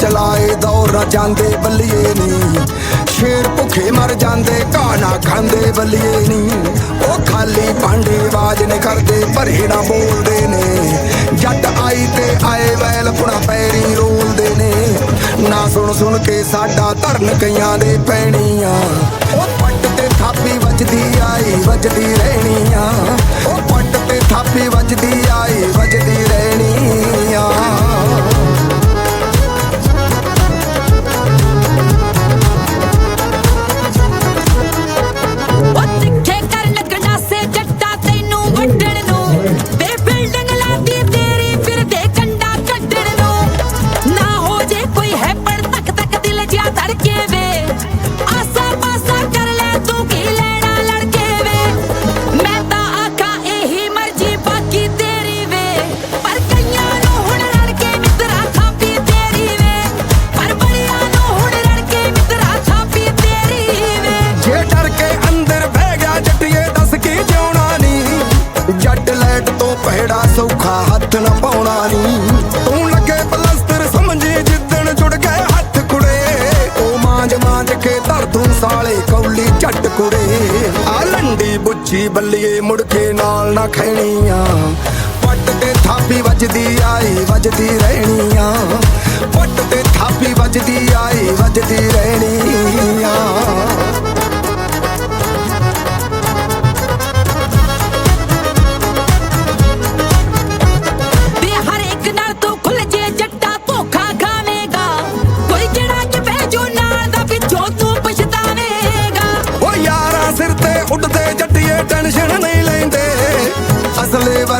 ਚਲਾਏ ਦੌਰ ਜਾਂਦੇ ਬੱਲੀਏ ਨੀ। ਸ਼ੇਰ ਭੁੱਖੇ ਮਰ ਜਾਂਦੇ ਘਾਹ ਖਾਂਦੇ ਬੱਲੀਏ ਨੀ। ਉਹ ਖਾਲੀ ਭਾਂਡੇ ਆਵਾਜ਼ ਨੇ ਕਰਦੇ, ਭਰੇ ਨਾ ਬੋਲਦੇ ਨੇ। ਜੱਟ ਆਈ ਤੇ ਆਏ ਵੈਲ ਪੁਣਾ ਪੈਰੀ ਰੋਲਦੇ ਨੇ। ਨਾ ਸੁਣ ਸੁਣ ਕੇ ਸਾਡਾ ਧਰਨ ਕਈਆਂ ਦੇ ਪੈਣੀਆਂ। ਉਹ ਪੱਟ ਤੇ ਥਾਪੀ ਵੱਜਦੀ ਆਈ, ਵੱਜਦੀ ਰਹਿਣੀ ਜੱਟ ਲੈਟ ਤੋਂ ਪਹਿੜਾ ਸੌਖਾ ਹੱਥ ਨਾ ਪਾਉਣਾ ਨਹੀਂ ਤੂੰ ਲੱਗੇ ਪਲਸਤਰ ਸਮਝੀ, ਜਿੱਦਣ ਜੁੜ ਗਏ ਹੱਥ ਕੁੜੇ। ਉਹ ਮਾਂਜ ਮਾਂਜ ਕੇ ਧਰ ਦੂੰ ਸਾਲੇ, ਕੌਲੀ ਝੱਟ ਕੁੜੇ। ਆ ਲੰਡੀ ਬੁੱਚੀ ਬੱਲੀਏ ਮੁੜ ਕੇ ਨਾਲ ਨਾ ਖੈਣੀਆਂ ਪੱਟ ਤੇ ਥਾਪੀ ਵੱਜਦੀ ਆਈ, ਵੱਜਦੀ ਰਹਿਣੀਆਂ। ਪੱਟ ਤੇ ਥਾਪੀ ਵੱਜਦੀ ਆਈ, ਵੱਜਦੀ ਰਹਿਣੀ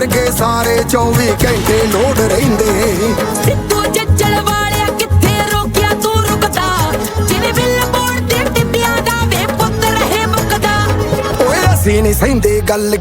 ਵਰਗੇ ਸਾਰੇ 24 ਘੰਟੇ ਲੋਡ ਰਹਿੰਦੇ। ਸਿੱਧੂ ਜੱਜਲ ਵਾਲਿਆ ਕਿੱਥੇ ਰੋਕਿਆ ਤੂੰ ਰੁਕਦਾ? ਜਿਵੇਂ ਬਿੱਲ ਬੋੜ ਤੇ ਟਿੱਬਿਆਂ ਦਾ ਵੇ ਪੁੱਤ ਰਹੇ ਮੁਕਦਾ। ਓਏ ਅਸੀਂ ਨਹੀਂ ਸਹਿੰਦੇ ਗੱਲ